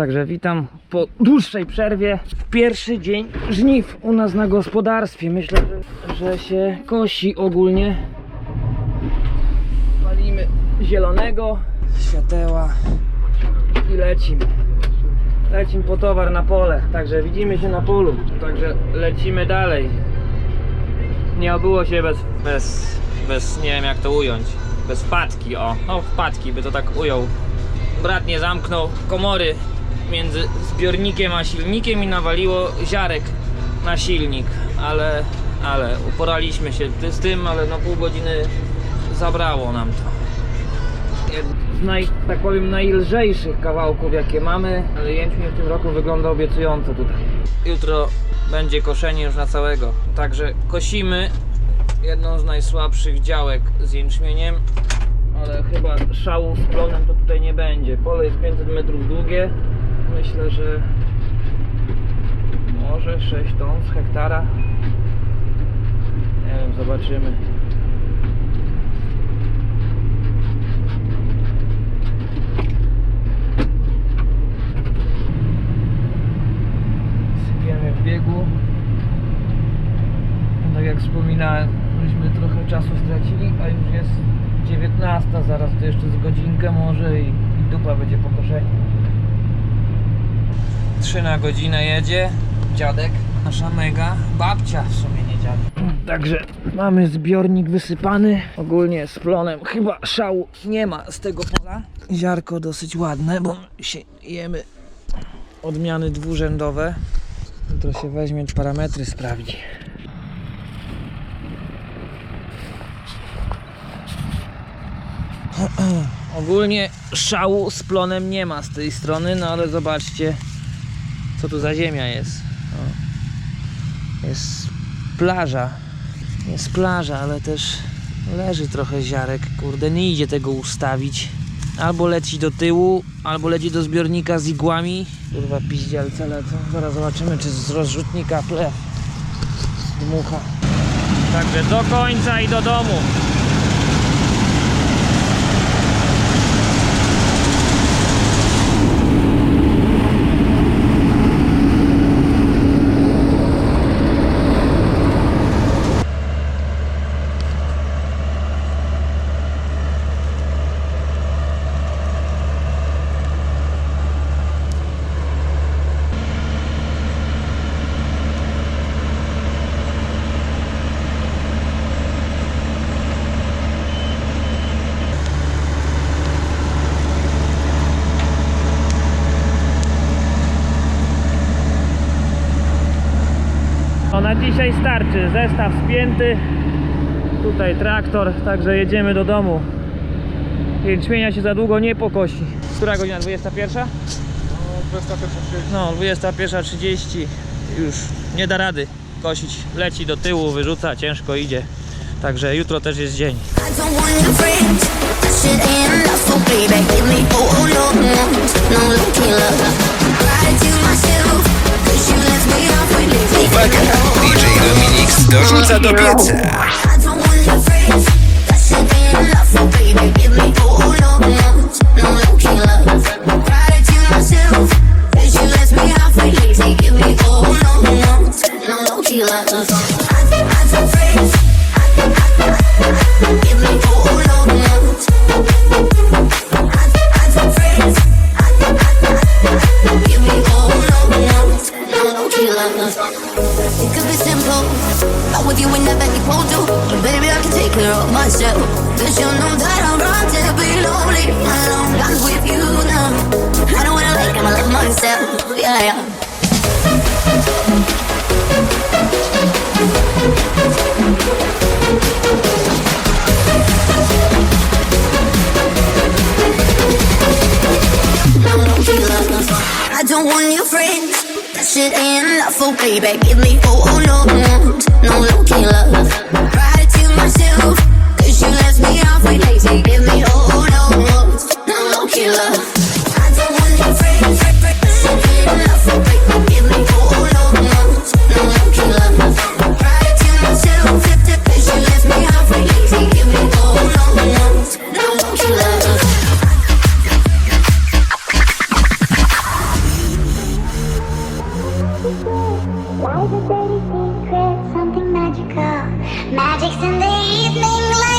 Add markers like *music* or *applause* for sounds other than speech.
Także witam po dłuższej przerwie. Pierwszy dzień żniw u nas na gospodarstwie. Myślę, że, że się kosi ogólnie. Palimy zielonego, świateła i lecimy. Lecimy po towar na pole. Także widzimy się na polu. Także lecimy dalej. Nie obyło się bez, bez, bez, nie wiem jak to ująć, bez wpadki, o, no wpadki by to tak ujął. Brat nie zamknął komory między zbiornikiem a silnikiem i nawaliło ziarek na silnik, ale, ale uporaliśmy się z tym, ale no pół godziny zabrało nam to. Z naj, tak powiem, najlżejszych kawałków jakie mamy, ale jęczmień w tym roku wygląda obiecująco tutaj. Jutro będzie koszenie już na całego, także kosimy jedną z najsłabszych działek z jęczmieniem, ale chyba szału z plonem to tutaj nie będzie. Pole jest 500 metrów długie, myślę, że może 6 ton z hektara. Nie wiem, zobaczymy. sypiemy w biegu. Tak jak wspominałem, myśmy trochę czasu stracili, a już jest 19, zaraz to jeszcze z godzinkę może i, i dupa będzie po koszeniu. 3 na godzinę jedzie dziadek, nasza mega, babcia w sumie nie dziadek. Także mamy zbiornik wysypany, ogólnie z plonem chyba szału nie ma z tego pola. Ziarko dosyć ładne, bo się jemy odmiany dwurzędowe. Jutro się weźmie parametry sprawdzi. *clears throat* Ogólnie szału z plonem nie ma z tej strony, no ale zobaczcie co tu za ziemia jest. Jest plaża. Jest plaża, ale też leży trochę ziarek. Kurde, nie idzie tego ustawić. Albo leci do tyłu, albo leci do zbiornika z igłami. Kurwa piździelce lecą. Zaraz zobaczymy, czy z rozrzutnika plew dmucha. Także do końca i do domu. No na dzisiaj starczy. Zestaw spięty. Tutaj traktor, także jedziemy do domu. Jęczmienia się za długo nie pokosi. Która godzina? 21? No, 21.30. Już nie da rady kosić. Leci do tyłu, wyrzuca, ciężko idzie. Także jutro też jest dzień. Oh no, no lucky love. Lie to myself, 'cause you left me off! DJ художница Дубица. It could be simple. Not with you when never equal to. But baby, I can take care of myself. Cause you know that I'm wrong to be lonely. I'm with you now. I what I like, I'ma love myself. Yeah, yeah. That shit ain't enough, oh baby. Give me oh oh no, no lucky love. Cry to myself, Why the dirty secret? Something magical. Magic's in the evening light.